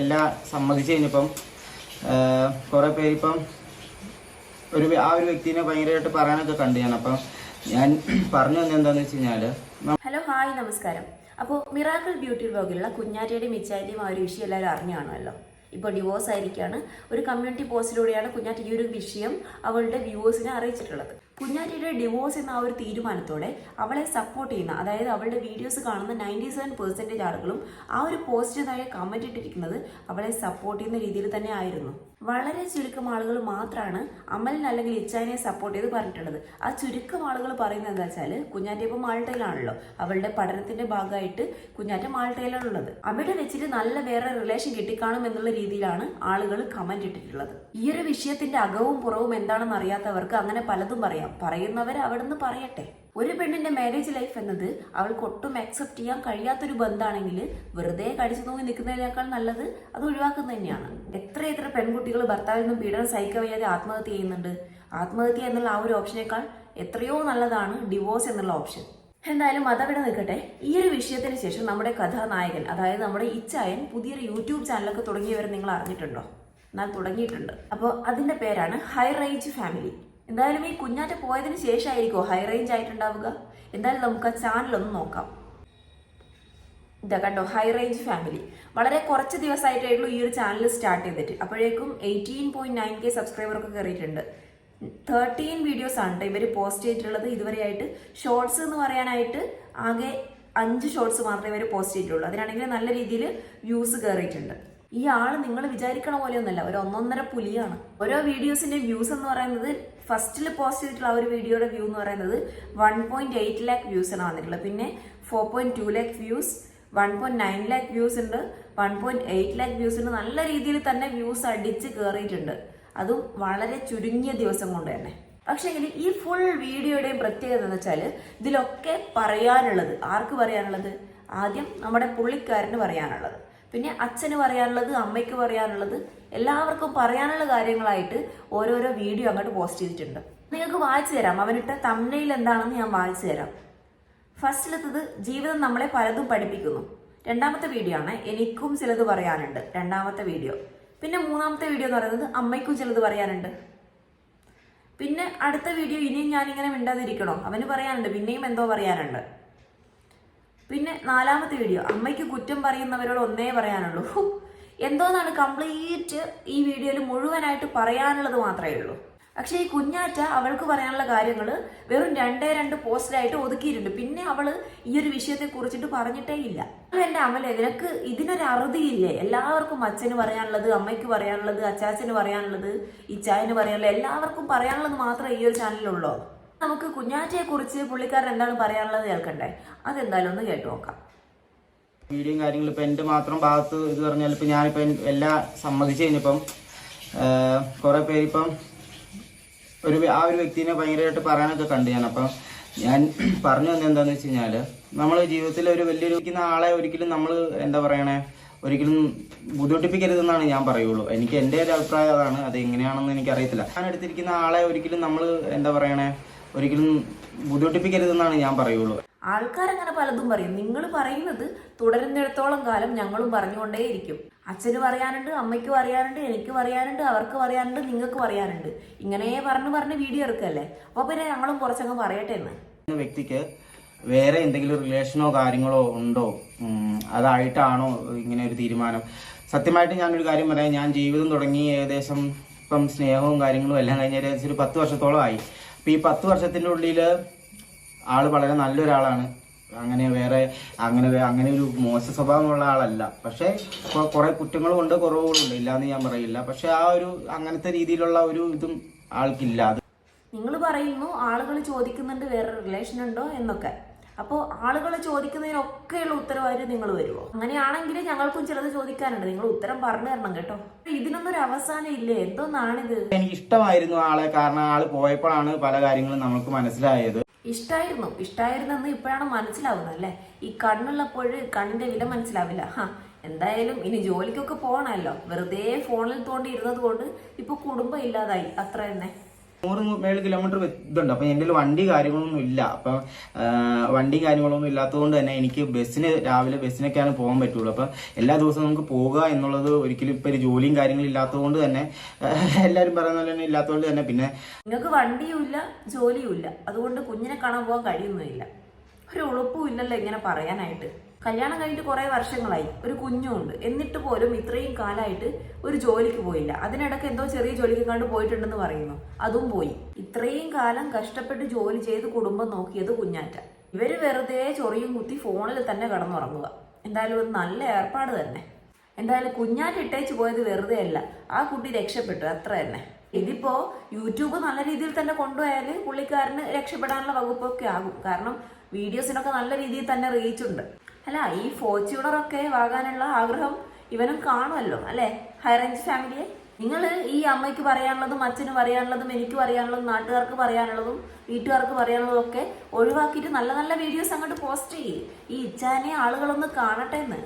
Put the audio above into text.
എല്ലാം സമ്മതിച്ചു കഴിഞ്ഞപ്പം കുറേ പേരിപ്പം ഒരു ആ ഒരു വ്യക്തിനെ ഭയങ്കരമായിട്ട് പറയാനൊക്കെ കണ്ടു ഞാൻ. അപ്പം ഞാൻ പറഞ്ഞു തന്നെ എന്താണെന്ന് വെച്ച് കഴിഞ്ഞാൽ ഹലോ ഹായ് നമസ്കാരം. അപ്പോൾ മിറാക്കിൾ ബ്യൂട്ടി ബ്ലോഗിലുള്ള കുഞ്ഞാറ്റയുടെയും മിച്ചാന്റെയും ആ ഒരു വിഷയം എല്ലാവരും അറിഞ്ഞാണല്ലോ ഇപ്പോൾ ഡിവോഴ്സ് ആയിരിക്കുകയാണ് ഒരു കമ്മ്യൂണിറ്റി പോസ്റ്റിലൂടെയാണ് കുഞ്ഞാറ്റ ഈ ഒരു വിഷയം അവളുടെ വ്യൂവേഴ്സിനെ അറിയിച്ചിട്ടുള്ളത്. കുഞ്ഞാറ്റയുടെ ഡിവോഴ്സ് എന്ന ആ ഒരു തീരുമാനത്തോടെ അവളെ സപ്പോർട്ട് ചെയ്യുന്ന അതായത് അവളുടെ വീഡിയോസ് കാണുന്ന നയന്റി സെവൻ പെർസെന്റേജ് ആളുകളും ആ ഒരു പോസ്റ്റ് താഴെ കമന്റ് ഇട്ടിരിക്കുന്നത് അവളെ സപ്പോർട്ട് ചെയ്യുന്ന രീതിയിൽ തന്നെ ആയിരുന്നു. വളരെ ചുരുക്കം ആളുകൾ മാത്രമാണ് അമലിന് അല്ലെങ്കിൽ ഇച്ചാനെ സപ്പോർട്ട് ചെയ്ത് പറഞ്ഞിട്ടുള്ളത്. ആ ചുരുക്കം ആളുകൾ പറയുന്നത് എന്താ വെച്ചാൽ കുഞ്ഞാറ്റ ഇപ്പോൾ മാൾട്ടയിലാണല്ലോ അവളുടെ പഠനത്തിന്റെ ഭാഗമായിട്ട് കുഞ്ഞാറ്റ മാൾട്ടയിലാണുള്ളത് അവിടെ വെച്ചിട്ട് നല്ല വേറെ റിലേഷൻ കിട്ടിക്കാണും എന്നുള്ള രീതിയിലാണ് ആളുകൾ കമന്റ് ഇട്ടിട്ടുള്ളത്. ഈ ഒരു വിഷയത്തിന്റെ അകവും പുറവും എന്താണെന്ന് അറിയാത്തവർക്ക് അങ്ങനെ പലതും പറയാം. പറയുന്നവർ അവിടുന്ന് പറയട്ടെ. ഒരു പെണ്ണിന്റെ മാരേജ് ലൈഫ് എന്നത് അവൾക്ക് ഒട്ടും അക്സെപ്റ്റ് ചെയ്യാൻ കഴിയാത്തൊരു ബന്ധമാണെങ്കിൽ വെറുതെ കടിച്ചു നോക്കി നിൽക്കുന്നതിനേക്കാൾ നല്ലത് അത് ഒഴിവാക്കുന്നത് തന്നെയാണ്. എത്ര എത്ര പെൺകുട്ടികൾ ഭർത്താവിൽ നിന്നും പീഡനം സഹിക്കാൻ വയ്യാതെ ആത്മഹത്യ ചെയ്യുന്നുണ്ട്. ആത്മഹത്യ എന്നുള്ള ആ ഒരു ഓപ്ഷനേക്കാൾ എത്രയോ നല്ലതാണ് ഡിവോഴ്സ് എന്നുള്ള ഓപ്ഷൻ. എന്തായാലും അതവിടെ നിൽക്കട്ടെ. ഈ ഒരു വിഷയത്തിന് ശേഷം നമ്മുടെ കഥാനായകൻ അതായത് നമ്മുടെ ഇച്ചായൻ പുതിയൊരു യൂട്യൂബ് ചാനലൊക്കെ തുടങ്ങിയവരെ നിങ്ങൾ അറിഞ്ഞിട്ടുണ്ടോ? എന്നാൽ തുടങ്ങിയിട്ടുണ്ട്. അപ്പോൾ അതിന്റെ പേരാണ് ഹൈ റേഞ്ച് ഫാമിലി എന്തായാലും ഈ കുഞ്ഞാറ്റ പോയതിന് ശേഷമായിരിക്കും ഹൈ റേഞ്ച് ആയിട്ടുണ്ടാവുക? എന്തായാലും നമുക്ക് ആ ചാനൽ ഒന്ന് നോക്കാം. ഇതാ കണ്ടോ ഹൈ റേഞ്ച് ഫാമിലി വളരെ കുറച്ച് ദിവസമായിട്ടേ ഉള്ളൂ ഈ ഒരു ചാനൽ സ്റ്റാർട്ട് ചെയ്തിട്ട്. അപ്പോഴേക്കും എയ്റ്റീൻ പോയിന്റ് നയൻ കെ സബ്സ്ക്രൈബറൊക്കെ കയറിയിട്ടുണ്ട്. തേർട്ടീൻ വീഡിയോസ് ആണ് ഇവർ പോസ്റ്റ് ചെയ്തിട്ടുള്ളത്. ഇതുവരെയായിട്ട് ഷോർട്സ് എന്ന് പറയാനായിട്ട് ആകെ അഞ്ച് ഷോർട്സ് മാത്രമേ ഇവർ പോസ്റ്റ് ചെയ്തിട്ടുള്ളൂ. അതിനാണെങ്കിൽ നല്ല രീതിയിൽ വ്യൂസ് കയറിയിട്ടുണ്ട്. ഈ ആൾ നിങ്ങൾ വിചാരിക്കണ പോലെയൊന്നുമല്ല ഒരു ഒന്നൊന്നര പുലിയാണ്. ഓരോ വീഡിയോസിന്റെ വ്യൂസ് എന്ന് പറയുന്നത് ഫസ്റ്റിൽ പോസ്റ്റ് ചെയ്തിട്ടുള്ള ആ ഒരു വീഡിയോയുടെ വ്യൂ എന്ന് പറയുന്നത് one point eight lakh views ആണ് വന്നിട്ടുള്ളത്. പിന്നെ four point two lakh views one point nine lakh views ഉണ്ട്. One point eight lakh views ഉണ്ട്. നല്ല രീതിയിൽ തന്നെ വ്യൂസ് അടിച്ച് കയറിയിട്ടുണ്ട് അതും വളരെ ചുരുങ്ങിയ ദിവസം കൊണ്ട് തന്നെ. പക്ഷേ ഈ ഫുൾ വീഡിയോയുടെയും പ്രത്യേകത എന്ന് വെച്ചാൽ ഇതിലൊക്കെ പറയാനുള്ളത് ആർക്ക് പറയാനുള്ളത്? ആദ്യം നമ്മുടെ പുള്ളിക്കാരന് പറയാനുള്ളത്. പിന്നെ അച്ഛന് പറയാനുള്ളത് അമ്മയ്ക്ക് പറയാനുള്ളത് എല്ലാവർക്കും പറയാനുള്ള കാര്യങ്ങളായിട്ട് ഓരോരോ വീഡിയോ അങ്ങോട്ട് പോസ്റ്റ് ചെയ്തിട്ടുണ്ട്. നിങ്ങൾക്ക് വായിച്ചു തരാം. അവനിട്ട തമ്മയിൽ എന്താണെന്ന് ഞാൻ വായിച്ചു തരാം. ഫസ്റ്റിലെത്തത് ജീവിതം നമ്മളെ പലതും പഠിപ്പിക്കുന്നു. രണ്ടാമത്തെ വീഡിയോ ആണ്. എനിക്കും ചിലത് പറയാനുണ്ട്. രണ്ടാമത്തെ വീഡിയോ പിന്നെ മൂന്നാമത്തെ വീഡിയോ എന്ന് പറയുന്നത് അമ്മയ്ക്കും ചിലത് പറയാനുണ്ട്. പിന്നെ അടുത്ത വീഡിയോ ഇനിയും ഞാനിങ്ങനെ മിണ്ടാതിരിക്കണോ? അവന് പറയാനുണ്ട്. പിന്നെയും എന്തോ പറയാനുണ്ട്. പിന്നെ നാലാമത്തെ വീഡിയോ അമ്മയ്ക്ക് കുറ്റം പറയുന്നവരോട് ഒന്നേ പറയാനുള്ളൂ. എന്തോന്നാണ് കംപ്ലീറ്റ് ഈ വീഡിയോയിൽ മുഴുവനായിട്ട് പറയാനുള്ളത് മാത്രമേ ഉള്ളൂ. പക്ഷേ ഈ കുഞ്ഞാറ്റ അവൾക്ക് പറയാനുള്ള കാര്യങ്ങൾ വെറും രണ്ടേ രണ്ട് പോസ്റ്റിലായിട്ട് ഒതുക്കിയിട്ടുണ്ട്. പിന്നെ അവൾ ഈ ഒരു വിഷയത്തെ കുറിച്ചിട്ട് പറഞ്ഞിട്ടേ ഇല്ല. എന്റെ അമലെ നിനക്ക് ഇതിനൊരു അറുതിയില്ലേ? എല്ലാവർക്കും അച്ഛന് പറയാനുള്ളത് അമ്മയ്ക്ക് പറയാനുള്ളത് അച്ചാച്ചന് പറയാനുള്ളത് ഇച്ചായന് പറയാനുള്ളത് എല്ലാവർക്കും പറയാനുള്ളത് മാത്രമേ ഈ ഒരു ചാനലിലുള്ളൂ നമുക്ക് കുഞ്ഞാറ്റയെ കുറിച്ച് പുള്ളിക്കാരൻ എന്താണ് പറയാനുള്ളത് കേൾക്കണ്ടേ? അതെന്തായാലും ഒന്ന് കേട്ടു നോക്കാം. വീഡിയോയും കാര്യങ്ങളും ഇപ്പം എന്റെ മാത്രം ഭാഗത്ത് ഇത് പറഞ്ഞാൽ ഇപ്പം ഞാനിപ്പോൾ എല്ലാ സമ്മതിച്ചു കഴിഞ്ഞപ്പം കുറേ പേര് ഇപ്പം ഒരു ആ ഒരു വ്യക്തിനെ ഭയങ്കരമായിട്ട് പറയാനൊക്കെ കണ്ടു ഞാൻ. അപ്പം ഞാൻ പറഞ്ഞു തന്നെ എന്താണെന്ന് വെച്ച് കഴിഞ്ഞാൽ നമ്മൾ ജീവിതത്തിൽ ഒരു വലിയൊരു വയ്ക്കുന്ന ആളെ ഒരിക്കലും നമ്മൾ എന്താ പറയണേ ഒരിക്കലും ബുദ്ധിമുട്ടിപ്പിക്കരുതെന്നാണ് ഞാൻ പറയുള്ളൂ. എനിക്ക് എന്റെ ഒരു അഭിപ്രായം അതാണ്. അത് എങ്ങനെയാണെന്ന് എനിക്ക് അറിയത്തില്ല ഞാൻ എടുത്തിരിക്കുന്ന ആളെ ഒരിക്കലും നമ്മൾ എന്താ പറയണേ ഒരിക്കലും ബുദ്ധിമുട്ടിപ്പിക്കരുതെന്നാണ് ഞാൻ പറയുള്ളൂ. ആൾക്കാരങ്ങനെ പലതും പറയും. നിങ്ങൾ പറയുന്നത് തുടരുന്നിടത്തോളം കാലം ഞങ്ങളും പറഞ്ഞുകൊണ്ടേയിരിക്കും. അച്ഛന് പറയാനുണ്ട് അമ്മയ്ക്ക് പറയാനുണ്ട് എനിക്ക് പറയാനുണ്ട് അവർക്ക് പറയാനുണ്ട് നിങ്ങൾക്ക് പറയാനുണ്ട്. ഇങ്ങനെ പറഞ്ഞു പറഞ്ഞ് വീഡിയോ എടുക്കല്ലേ? അപ്പോൾ പിന്നെ ഞങ്ങളും കുറച്ചങ്ങ് പറയട്ടെ എന്ന്. വ്യക്തിക്ക് വേറെ എന്തെങ്കിലും റിലേഷനോ കാര്യങ്ങളോ ഉണ്ടോ? അതായിട്ടാണോ ഇങ്ങനെ ഒരു തീരുമാനം? സത്യമായിട്ട് ഞാനൊരു കാര്യം പറയാം. ഞാൻ ജീവിതം തുടങ്ങി ഏകദേശം ഇപ്പം സ്നേഹവും കാര്യങ്ങളും എല്ലാം കഴിഞ്ഞ ഏകദേശം ഒരു പത്ത് വർഷത്തോളം ആയി അപ്പം ഈ പത്ത് വർഷത്തിന്റെ ഉള്ളിൽ ആൾ വളരെ നല്ലൊരാളാണ്. അങ്ങനെ വേറെ അങ്ങനെ അങ്ങനെ ഒരു മോശ സ്വഭാവമുള്ള ആളല്ല. പക്ഷേ കുറേ കുറെ കുറ്റങ്ങളും ഉണ്ട് കുറവുകളും ഉണ്ട് ഇല്ലാന്ന് ഞാൻ പറയില്ല. പക്ഷേ ആ ഒരു അങ്ങനത്തെ രീതിയിലുള്ള ഒരു ഇതും ആൾക്കില്ല. അത് നിങ്ങൾ പറയുന്നു ആളുകൾ ചോദിക്കുന്നുണ്ട് വേറെ റിലേഷൻ ഉണ്ടോ എന്നൊക്കെ. അപ്പോൾ ആളുകൾ ചോദിക്കുന്നതിനൊക്കെയുള്ള ഉത്തരവാദിത്വം നിങ്ങൾ വരുമോ അങ്ങനെയാണെങ്കിൽ ഞങ്ങൾക്കും ചിലത് ചോദിക്കാനുണ്ട്. നിങ്ങൾ ഉത്തരം പറഞ്ഞു തരണം കേട്ടോ. ഇതിനൊന്നും ഒരു അവസാനം ഇല്ലേ? എന്തോന്നാണിത്? എനിക്ക് ഇഷ്ടമായിരുന്നു ആളെ. കാരണം ആൾ പോയപ്പോഴാണ് പല കാര്യങ്ങളും നമുക്ക് മനസ്സിലായത്. ഇഷ്ടായിരുന്നു. ഇഷ്ടായിരുന്നെന്ന് ഇപ്പോഴാണ് മനസ്സിലാവുന്നത് അല്ലേ? ഈ കണ്ണുള്ളപ്പോൾ കണ്ണിന്റെ വില മനസ്സിലാവില്ല. ഹാ എന്തായാലും ഇനി ജോലിക്കൊക്കെ പോകണമല്ലോ. വെറുതെ ഫോണിൽ തോണ്ടി ഇരുന്നത് കൊണ്ട് ഇപ്പൊ കുടുംബം ഇല്ലാതായി. അത്ര തന്നെ. നൂറ് മേളിൽ കിലോമീറ്റർ ഇതുണ്ട്. അപ്പൊ എന്റെ വണ്ടി കാര്യങ്ങളൊന്നും ഇല്ല. അപ്പൊ വണ്ടി കാര്യങ്ങളൊന്നും ഇല്ലാത്തതുകൊണ്ട് തന്നെ എനിക്ക് ബസ്സിന് രാവിലെ ബസ്സിനൊക്കെയാണ് പോകാൻ പറ്റുള്ളൂ. അപ്പൊ എല്ലാ ദിവസവും നമുക്ക് പോകുക എന്നുള്ളത് ഒരിക്കലും ഇപ്പൊ ഒരു ജോലിയും കാര്യങ്ങളും ഇല്ലാത്തതുകൊണ്ട് തന്നെ എല്ലാവരും പറയുന്ന തന്നെ ഇല്ലാത്തതുകൊണ്ട് തന്നെ പിന്നെ നിങ്ങൾക്ക് വണ്ടിയുമില്ല ജോലിയുമില്ല അതുകൊണ്ട് കുഞ്ഞിനെ കാണാൻ പോകാൻ കഴിയുന്നില്ല ഒരു ഉളുപ്പും ഇല്ലല്ലോ ഇങ്ങനെ പറയാനായിട്ട്. കല്യാണം കഴിഞ്ഞിട്ട് കുറേ വർഷങ്ങളായി. ഒരു കുഞ്ഞും ഉണ്ട് എന്നിട്ട് പോലും ഇത്രയും കാലമായിട്ട് ഒരു ജോലിക്ക് പോയില്ല. അതിനിടയ്ക്ക് എന്തോ ചെറിയ ജോലിക്ക് കണ്ട് പോയിട്ടുണ്ടെന്ന് പറയുന്നു. അതും പോയി. ഇത്രയും കാലം കഷ്ടപ്പെട്ട് ജോലി ചെയ്ത് കുടുംബം നോക്കിയത് കുഞ്ഞാറ്റ. ഇവർ വെറുതെ ചൊറിയും കുത്തി ഫോണിൽ തന്നെ കടന്നുറങ്ങുക. എന്തായാലും ഒരു നല്ല ഏർപ്പാട് തന്നെ. എന്തായാലും കുഞ്ഞാറ്റ ഇട്ടേച്ച് പോയത് വെറുതെ അല്ല. ആ കുട്ടി രക്ഷപ്പെട്ടു. അത്ര തന്നെ. ഇതിപ്പോ യൂട്യൂബ് നല്ല രീതിയിൽ തന്നെ കൊണ്ടുപോയാൽ പുള്ളിക്കാരന് രക്ഷപ്പെടാനുള്ള വകുപ്പൊക്കെ ആകും. കാരണം വീഡിയോസിനൊക്കെ നല്ല രീതിയിൽ തന്നെ റീച്ച് ഉണ്ട്. അല്ല ഈ ഫോർച്യൂണറൊക്കെ വാങ്ങാനുള്ള ആഗ്രഹം ഇവനും കാണുമല്ലോ അല്ലെ? ഹൈറേഞ്ച് ഫാമിലിയെ നിങ്ങൾ ഈ അമ്മയ്ക്ക് പറയാനുള്ളതും അച്ഛന് പറയാനുള്ളതും എനിക്ക് പറയാനുള്ളതും നാട്ടുകാർക്ക് പറയാനുള്ളതും വീട്ടുകാർക്ക് പറയാനുള്ളതും ഒക്കെ ഒഴിവാക്കിയിട്ട് നല്ല നല്ല വീഡിയോസ് അങ്ങോട്ട് പോസ്റ്റ് ചെയ്യേ. ഈ ഇച്ചാനെ ആളുകളൊന്ന് കാണട്ടെ എന്ന്.